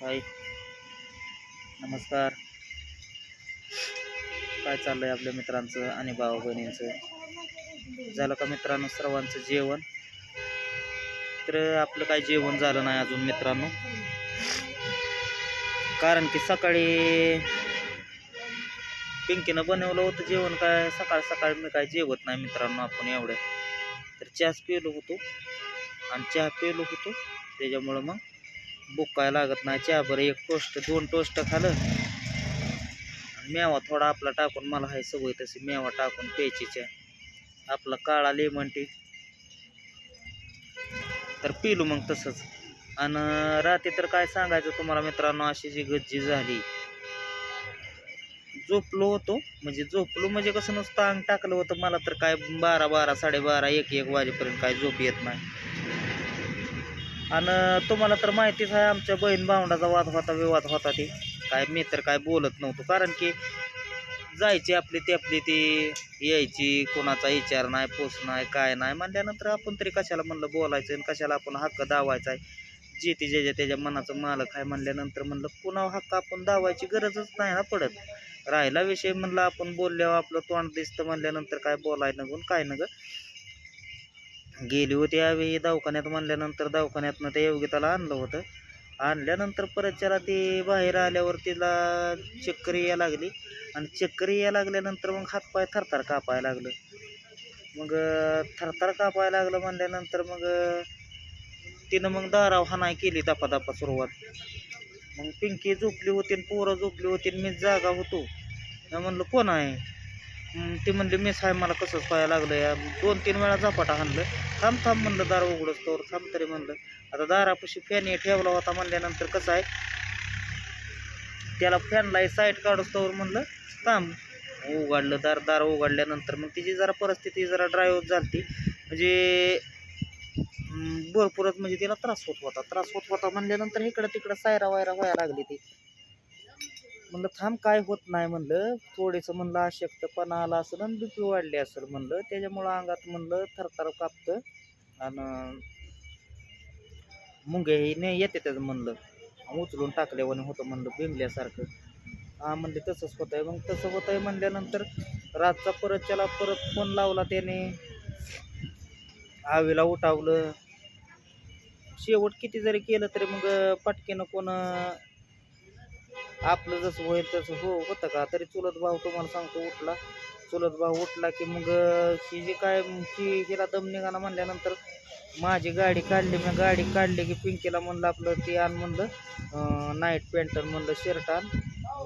हाय नमस्कार. काय चाललंय आपल्या मित्रांचं आणि भाऊ बहिणींचं झालं का मित्रांनो सर्वांचं जेवण? तर आपलं काय जेवण झालं नाही अजून मित्रांनो. कारण की सकाळी पिंकीनं बनवलं होतं जेवण. काय सकाळ सकाळ मी काय जेवत नाही मित्रांनो आपण एवढं. तर चहाच पिलो होतो. आणि चहा पिलो होतो. त्याच्यामुळं मग भूक काय लागत नाही. चहा बरं एक टोस्ट दोन टोस्ट खाल्लं आणि मेवा थोडा आपला टाकून मला हाय सवय तशी मेवा टाकून प्यायची चहा आपला काळा लेमन टी. तर पिलो मग तसंच. आणि रात्री तर काय सांगायचं तुम्हाला मित्रांनो अशी जी गज्जी झाली. झोपलो होतो. म्हणजे झोपलो म्हणजे कसं नुसतं अंग टाकलं होतं. मला तर काय बारा बारा साडेबारा एक एक वाजेपर्यंत काय झोप येत नाही. आणि तुम्हाला तर माहितीच आहे आमच्या बहीण भावंडाचा वाद होता विवाद होता ते. काय मी तर काय बोलत नव्हतो कारण की जायची आपली ती आपली ती यायची कोणाचा विचार नाही पोस नाही काय नाही. म्हणल्यानंतर आपण तरी कशाला म्हणलं बोलायचं आणि कशाला आपण हक्क दावायचा आहे? जे ते ज्याच्या त्याच्या मनाचं मालक आहे म्हणल्यानंतर म्हणलं कुणावर हक्क आपण दावायची गरजच नाही ना पडत. राहिला विषय म्हणलं आपण बोलल्यावर आपलं तोंड दिसतं म्हणल्यानंतर काय बोलाय नगून काय नग गेली होती यावेळी दवाखान्यात म्हणल्यानंतर दवाखान्यातनं ते योगिताला आणलं होतं. आणल्यानंतर परत त्याला ती बाहेर आल्यावर तिला चक्कर यायला लागली. आणि चक्कर या लागल्यानंतर मग हातपाय थरथर कापायला लागलं. मग थरथर कापायला लागलं म्हणल्यानंतर मग तिनं मग दाराव हानाय केली दपा सुरुवात. मग पिंकी झोपली होती पोरं झोपली होती आणि मी जागा होतो. म्हणलं कोण आहे? ते म्हणले मिस साहेब मला कसंच पाहायला लागलं या. दोन तीन वेळा झपाटा हाणलं. थांब थांब म्हणलं दार उघडच तोवर थांब तरी म्हणलं. आता दारापाशी फॅन ठेवला होता म्हणल्यानंतर कसं आहे त्याला फॅनला साईड काढूस तोवर म्हणलं थांब. उघडलं दार दार उघडल्यानंतर मग तिची जरा परिस्थिती जरा ड्राय झाली म्हणजे भरपूरच म्हणजे तिला त्रास होत होता. त्रास होत होता म्हणल्यानंतर इकडं तिकडं सायरा वायरा व्हायला लागली ती. म्हणलं थांब काय होत नाही म्हणलं. थोडेसं म्हणलं अशक्तपणा आला असेल आणि बीपी वाढली असेल म्हणलं. त्याच्यामुळं अंगात म्हणलं थरथर कापतं आणि मुंगे हे नाही येते त्याचं म्हणलं. उचलून टाकल्यावर होतं म्हणलं बिंगल्यासारखं हा म्हणले तसंच होत आहे मग तसं होत आहे म्हणल्यानंतर रातचा परत त्याला परत फोन लावला त्याने. आवीला उठावलं. शेवट किती जरी केलं तरी मग पटकेनं कोण आपलं जसं होईल तसं हो होतं का? तरी चुलत भाऊ तुम्हाला सांगतो उठला. चुलत भाऊ उठला की मग ही जी काय ही हिला दम निघाला म्हणल्यानंतर माझी गाडी काढली मी गाडी काढली की पिंकीला म्हणलं आपलं ती आण म्हणलं नाईट पॅन्ट म्हणलं शर्ट आण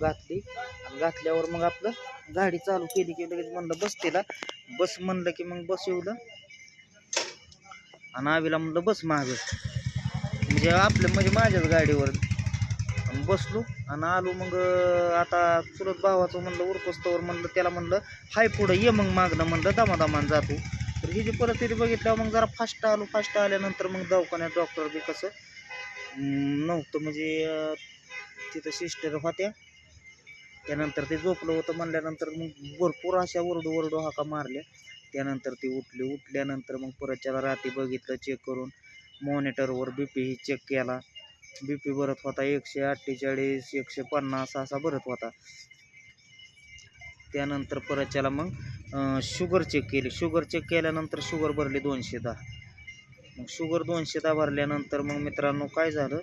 घातली. आणि घातल्यावर मग आपलं गाडी चालू केली की लगेच म्हणलं बस तिला. बस म्हणलं की मग बस येऊलं आणि आवीला म्हणलं बस मागं. म्हणजे आपलं म्हणजे माझ्याच गाडीवर. बसलो आणि आलो मग आता चुलत भावाचं म्हणलं उरपस्तवर म्हणलं त्याला म्हणलं हाय पुढं ये मग मागणं म्हणलं दमादमान जातो. तर ही जी परिस्थिती बघितल्यावर मग जरा फास्ट आलो फास्ट आल्यानंतर मग दवाखान्यात डॉक्टर बी कसं नव्हतं म्हणजे तिथं सिस्टर होत्या. त्यानंतर ते झोपलं होतं म्हणल्यानंतर मग भरपूर अशा ओरडू ओरडू हाका मारल्या. त्यानंतर ते उठले उठल्यानंतर मग परत त्याला रात्री बघितलं चेक करून मॉनिटरवर बी पी चेक केला. बी पी भरत होता एकशे अठ्ठेचाळीस एकशे पन्नास असा भरत होता. त्यानंतर परत त्याला मग शुगर चेक केली. शुगर चेक केल्यानंतर शुगर भरली दोनशे दहा. मग शुगर दोनशे दहा भरल्यानंतर मग मित्रांनो काय झालं?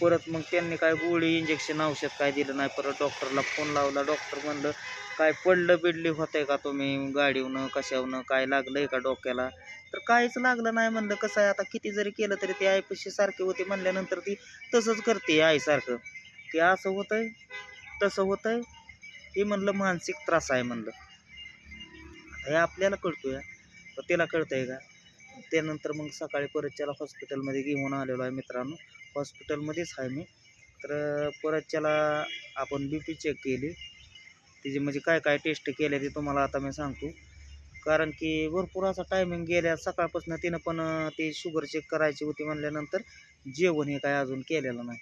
परत मग त्यांनी काय गोळी इंजेक्शन औषध काय दिलं नाही परत डॉक्टरला फोन लावला. डॉक्टर म्हणलं काय पडलं बिडली होतंय का तुम्ही? गाडीवनं कशावनं काय लागलंय का डोक्याला? तर काहीच लागलं नाही म्हणलं. कसं आहे आता किती जरी केलं तरी ते आईपाशी सारखी होते म्हणल्यानंतर ती तसंच करते आईसारखं ते असं होतंय तसं होतंय. हे म्हणलं मानसिक त्रास आहे म्हणलं. आता हे आपल्याला कळतोय. तर त्याला कळतंय का? त्यानंतर मग सकाळी परत त्याला हॉस्पिटलमध्ये घेऊन आलेलो आहे मित्रांनो. हॉस्पिटलमध्येच आहे मी. तर परत त्याला आपण बी पी चेक केली. तिची म्हणजे काय काय टेस्ट केल्या ते तुम्हाला आता मी सांगतो. कारण की भरपूर असा टायमिंग गेल्या सकाळपासून तिनं पण ते शुगर चेक करायची होती म्हणल्यानंतर जेवण हे काय अजून केलेलं नाही.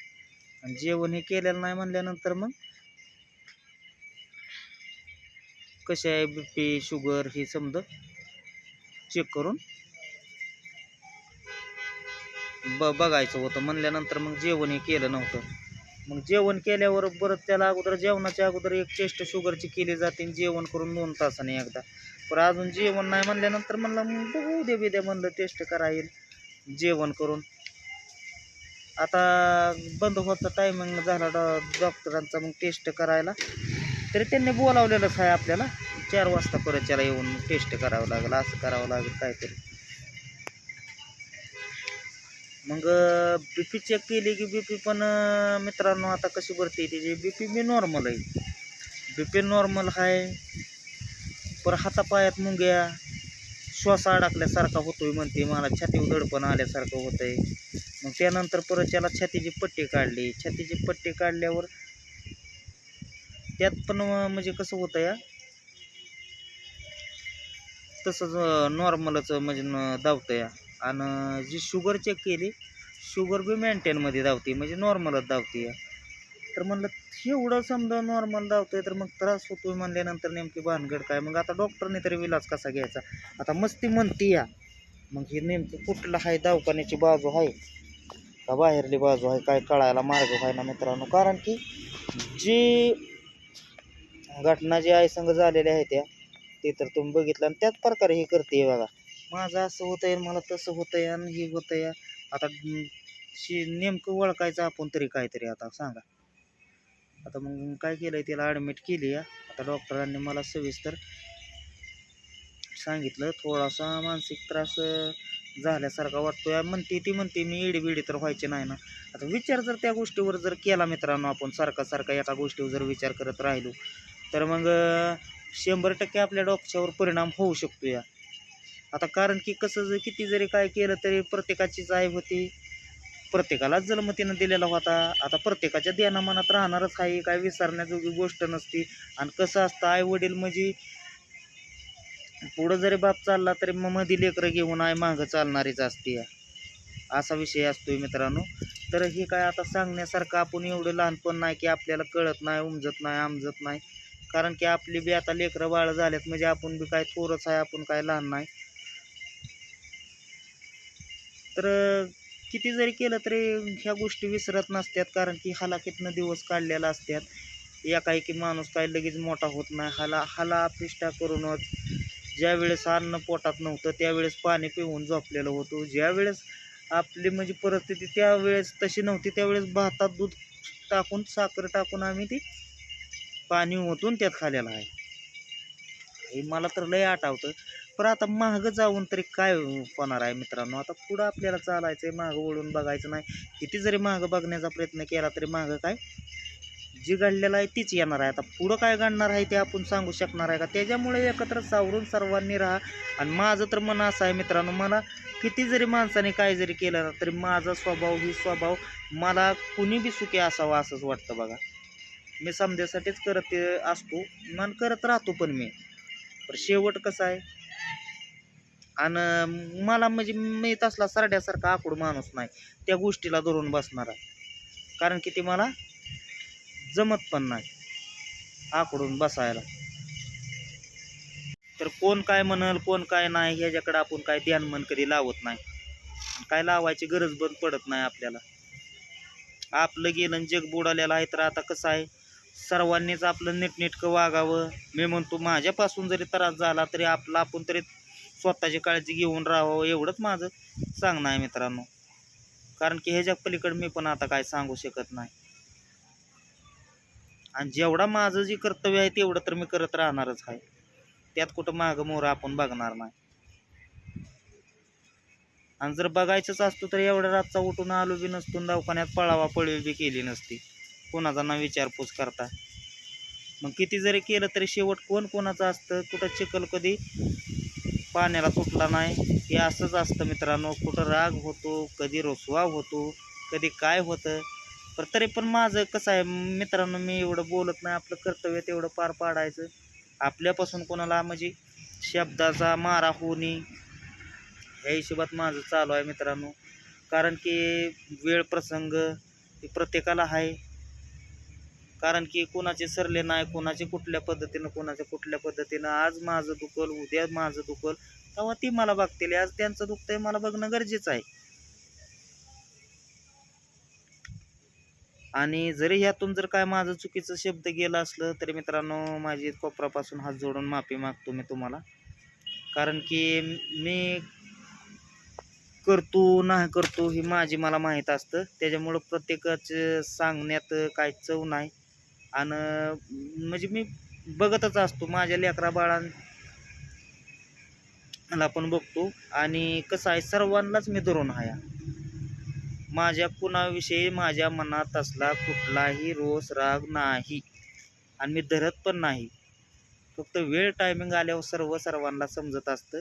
आणि जेवण हे केलेलं नाही म्हणल्यानंतर मग कसे आहे बी पी शुगर हे समजा चेक करून ब बघायचं होतं. म्हणल्यानंतर मग जेवण हे केलं नव्हतं. मग जेवण केल्यावर परत त्याला अगोदर जेवणाच्या अगोदर एक चेष्ट शुगरची केली जाते आणि जेवण करून दोन तासाने एकदा. पण अजून जेवण नाही म्हणल्यानंतर म्हणलं मग बघू दे बिद्या म्हणलं टेस्ट करा येईल जेवण करून. आता बंद होता टायमिंग झाला डॉ डॉक्टरांचा मग टेस्ट करायला. तरी त्यांनी बोलावलेलंच आहे आपल्याला. चार वाजता परत त्याला येऊन टेस्ट करावं लागेल असं करावं लागेल काहीतरी. मग बी पी चेक केली की बी पी पण मित्रांनो आता कशी भरते त्याची? बी पी बी नॉर्मल आहे. बी पी नॉर्मल आहे पर हातापायात मुंग्या श्वास अडकल्यासारखा होतोय म्हणते. मला छातीवर दडपण आल्यासारखं होतंय. मग त्यानंतर परत त्याला छातीची पट्टी काढली. छातीची पट्टी काढल्यावर त्यात पण म्हणजे कसं होतं या तसंच नॉर्मलच म्हणजे धावतं या आणि जी शुगर चेक केली शुगर बी मेंटेनमध्ये धावते म्हणजे नॉर्मलच धावते या तर म्हणलं एवढं समजा नॉर्मल धावतोय तर मग त्रास होतोय म्हणल्यानंतर नेमकी भानगड काय? मग आता डॉक्टरने तरी इलाज कसा घ्यायचा? आता मस्ती म्हणते या. मग हे नेमकं कुठलं आहे दवाखान्याची बाजू आहे का बाहेरली बाजू आहे काय कळायला मार्ग आहे ना मित्रांनो? कारण की जी घटना जी आहे संघ झालेल्या आहेत त्या ते तर तुम्ही बघितलं आणि त्याच प्रकारे हे करते बघा. माझं असं होतं आहे मला तसं होतं आहे आणि हे होतं आहे आता शी नेमकं ओळखायचं आपण तरी काहीतरी आता सांगा. आता मग काय केलंय त्याला ॲडमिट केली आहे. आता डॉक्टरांनी मला सविस्तर सांगितलं थोडासा मानसिक त्रास झाल्यासारखा झाल्यासारखा वाटतोय. म्हणते ती म्हणते मी इडी बिडी तर व्हायचे नाही ना. आता विचार जर त्या गोष्टीवर जर केला मित्रांनो आपण सारखा सारखा एका गोष्टीवर जर विचार करत राहिलो तर मग शंभर टक्के आपल्या डोक्यावर परिणाम होऊ शकतो या आता कारण की कसं जर किती जरी काय केलं तरी प्रत्येकाचीच आई होती. प्रत्येकालाच जन्मतीनं दिलेला होता. आता प्रत्येकाच्या ध्यानामनात राहणारच आहे. काय विसरण्याजोगी गोष्ट नसती. आणि कसं असतं आई वडील म्हणजे पुढं जरी बाप चालला तरी मग मध्ये लेकरं घेऊन आई मागं चालणारीच असते. असा विषय असतोय मित्रांनो. तर हे काय आता सांगण्यासारखं आपण एवढं लहानपण नाही की आपल्याला कळत नाही उमजत नाही आमजत नाही. कारण की आपली बी आता लेकरं बाळ झाल्यात म्हणजे आपण बी काय थोरंच आहे आपण काय लहान नाही. तर किती जरी केलं तरी ह्या गोष्टी विसरत नसतात कारण की हलाखीतनं दिवस काढलेला असतात. एकाएकी माणूस काय लगेच मोठा होत नाही. हाला हाला अपिष्टा करूनच ज्या वेळेस अन्न पोटात नव्हतं त्यावेळेस पाणी पिऊन झोपलेलं होतो. ज्या वेळेस आपली म्हणजे परिस्थिती त्यावेळेस तशी नव्हती त्यावेळेस भातात दूध टाकून साखर टाकून आम्ही ती पाणी ओतून त्यात खाल्लेलं आहे. हे मला तर लय आठवतं. पण आता मागं जाऊन तरी काय होणार आहे मित्रांनो? आता पुढं आपल्याला चालायचं आहे मागं वळून बघायचं नाही. किती जरी मागं बघण्याचा प्रयत्न केला तरी मागं काय? जी घडलेलं आहे तीच येणार आहे. आता पुढं काय घडणार आहे ते आपण सांगू शकणार आहे का? त्याच्यामुळे एकत्र सावरून सर्वांनी राहा. आणि माझं तर मन असं आहे मित्रांनो मला किती जरी माणसाने काय जरी केलं ना तरी माझा स्वभाव ही स्वभाव मला कुणी बी सुखी असावा असंच वाटतं बघा. मी समजेसाठीच करत असतो. मन करत राहतो पण मी. पण शेवट कसं आहे? आणि मला म्हणजे मी तसला सरड्यासारखा आकूड माणूस नाही. त्या गोष्टीला धरून बसणारा कारण की ते मला जमत पण नाही. आकडून बसायला. तर कोण काय म्हणल कोण काय नाही ह्याच्याकडे आपण काय ध्यान मन कधी लावत नाही. काय लावायची गरज बंद पडत नाही आपल्याला. आपलं गेलं जग बुडालेलं आहे तर आता कसं आहे? सर्वांनीच आपलं नीटनेटकं वागावं. मी म्हणतो माझ्यापासून जरी त्रास झाला तरी आपला आपण तरी स्वतःची काळजी घेऊन राहावं एवढंच माझं सांगणं आहे मित्रांनो. कारण की ह्याच्या पलीकडे मी पण आता काय सांगू शकत नाही. आणि जेवढा माझं जे कर्तव्य आहे तेवढं तर मी करत राहणारच आहे. त्यात कुठं मागं मोरं आपण बघणार नाही. आणि जर बघायचंच असतो तर एवढ्या रातचा उठून आलो बी नसतो दवाखान्यात पळावा पळवी बी केली नसती. कोणाचा ना विचारपूस करता. मग किती जरी केलं तरी शेवट कोण कोणाचं असतं? कुठं चिखल कधी? पाण्याला तुटला नाही. हे असंच असतं मित्रांनो. कुठं राग होतो कधी रोसवा होतो कधी काय होतं? पर तरी पण माझं कसं आहे मित्रांनो मी एवढं बोलत नाही. आपलं कर्तव्य तेवढं पार पाडायचं. आपल्यापासून कोणाला म्हणजे शब्दाचा मारा होणे ह्या हिशोबात माझं चालू आहे मित्रांनो. कारण की वेळ प्रसंग हे प्रत्येकाला आहे. कारण की कोणाचे सरले नाही कोणाचे कुठल्या पद्धतीनं कोणाच्या कुठल्या पद्धतीनं आज माझं दुखल उद्या माझं दुखल तेव्हा ती मला बघतील. आज त्यांचं दुखतंय मला बघणं गरजेचं आहे. आणि जरी ह्यातून जर काय माझं चुकीचं शब्द गेला असलं तरी मित्रांनो माझी कोपरापासून हात जोडून माफी मागतो मी तुम्हाला. कारण की मी करतो नाही करतो हे माझी मला माहीत असतं. त्याच्यामुळं प्रत्येकाचं सांगण्यात काय चव नाही. आणि म्हणजे मी बघतच असतो माझ्या लेकरा बाळांना पण बघतो. आणि कसं आहे सर्वांनाच मी धरून हाया माझ्या कुणाविषयी माझ्या मनात असला कुठलाही रोष राग नाही. आणि मी धरत पण नाही. फक्त वेळ टायमिंग आल्यावर सर्व सर्वांना समजत असतं.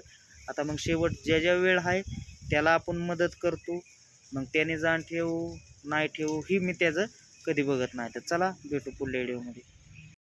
आता मग शेवट ज्या ज्या वेळ आहे त्याला आपण मदत करतो. मग त्याने जाण ठेवू नाही ठेवू ही मी त्याचं कधी बघत नाही तर चला भेटू पुढल्या व्हिडिओमध्ये